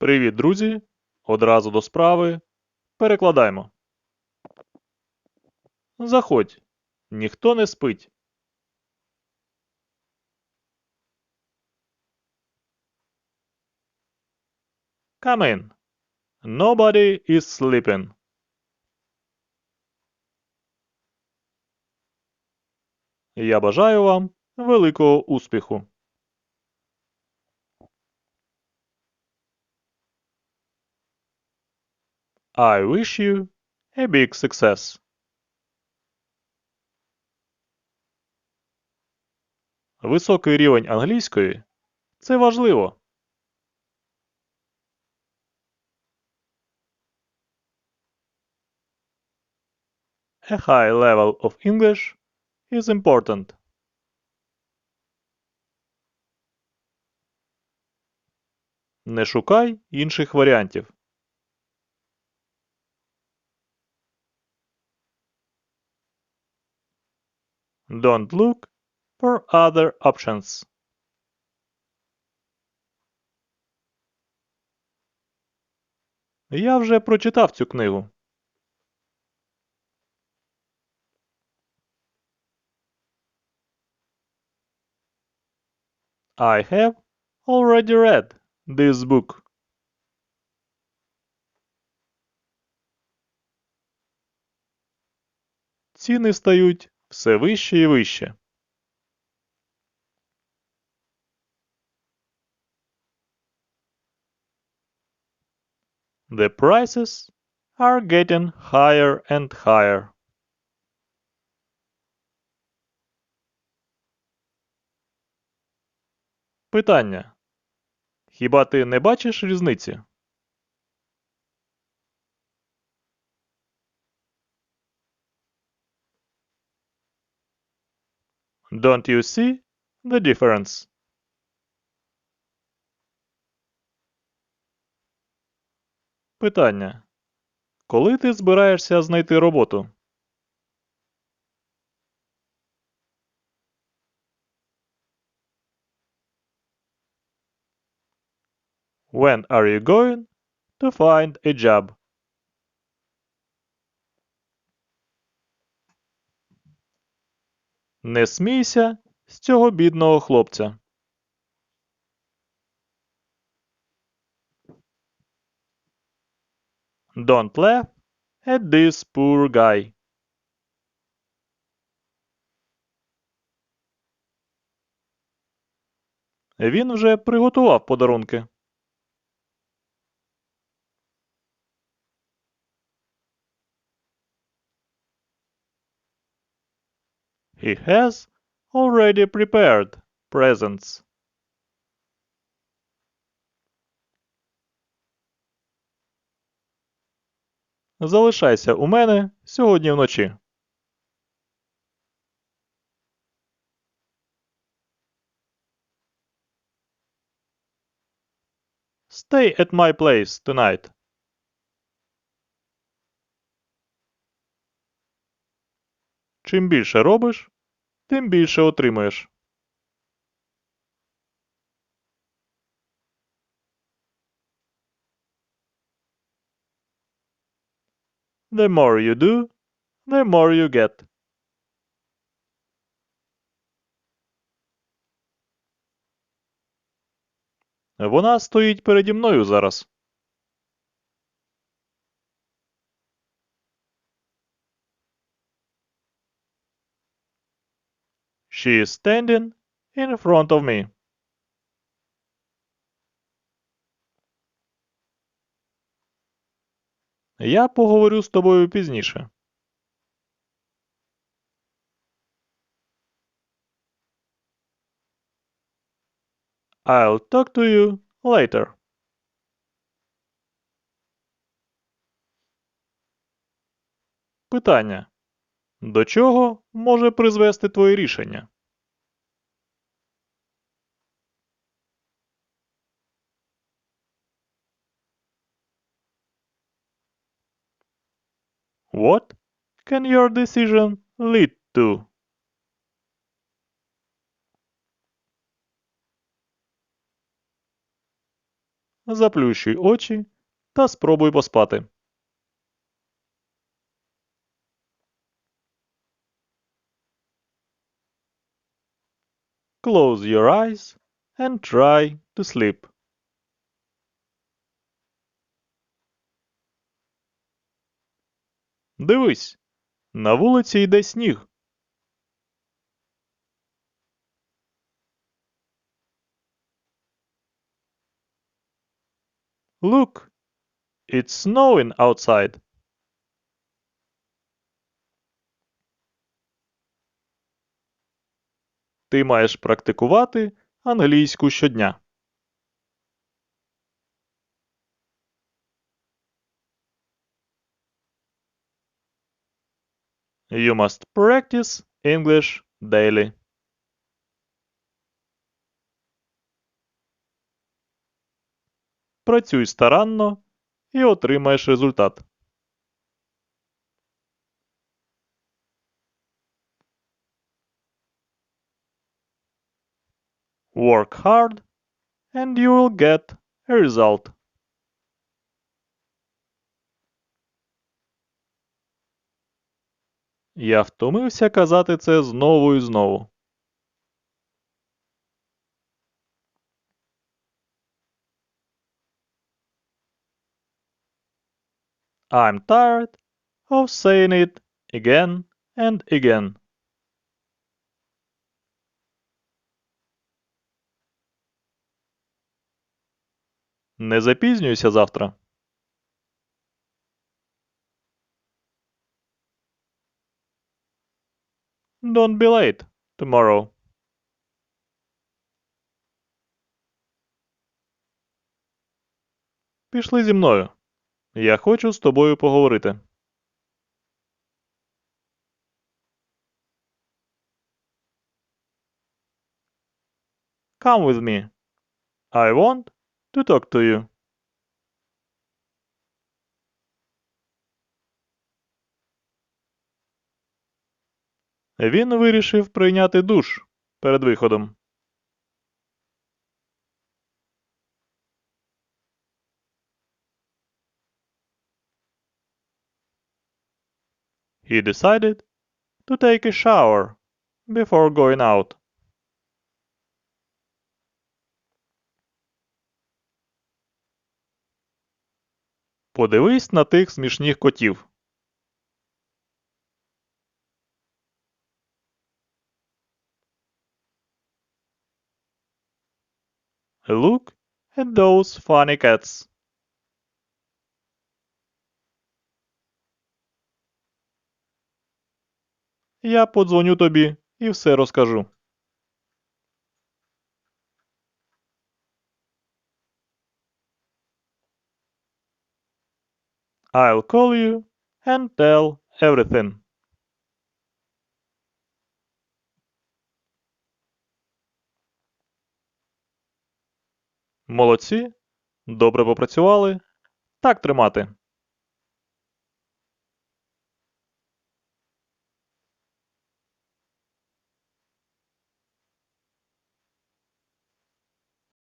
Привіт, друзі! Одразу до справи. Перекладаймо. Заходь. Ніхто не спить. Come in. Nobody is sleeping. Я бажаю вам великого успіху. I wish you a big success. Високий рівень англійської – це важливо. A high level of English is important. Не шукай інших варіантів. Don't look for other options. Я вже прочитав цю книгу. I have already read this book. Ціни стають все вище і вище. The prices are getting higher and higher. Питання. Хіба ти не бачиш різниці? Don't you see the difference? Питання. Коли ти збираєшся знайти роботу? When are you going to find a job? Не смійся з цього бідного хлопця. Don't laugh at this poor guy. Він вже приготував подарунки. He has already prepared presents. Залишайся у мене сьогодні вночі. Stay at my place tonight. Чим більше робиш, тим більше отримуєш. The more you do, the more you get. Вона стоїть переді мною зараз. She is standing in front of me. Я поговорю з тобою пізніше. I'll talk to you later. Питання. До чого може призвести твоє рішення? What can your decision lead to? заплющуй очі та спробуй поспати. Close your eyes and try to sleep. Дивись, на вулиці йде сніг. Look, it's snowing outside. Ти маєш практикувати англійську щодня. You must practice English daily. Працюй старанно і отримаєш результат. Work hard and you will get a result. Я втомився казати це знову і знову. I'm tired of saying it again and again. Не запізнюйся завтра. Don't be late tomorrow. Пішли зі мною. Я хочу з тобою поговорити. Come with me. I want you. Він вирішив прийняти душ перед виходом. He decided to take a shower before going out. Подивись на тих смішних котів. Look at those funny cats. Я подзвоню тобі і все розкажу. I'll call you and tell everything. Молодці. Добре попрацювали. Так тримати.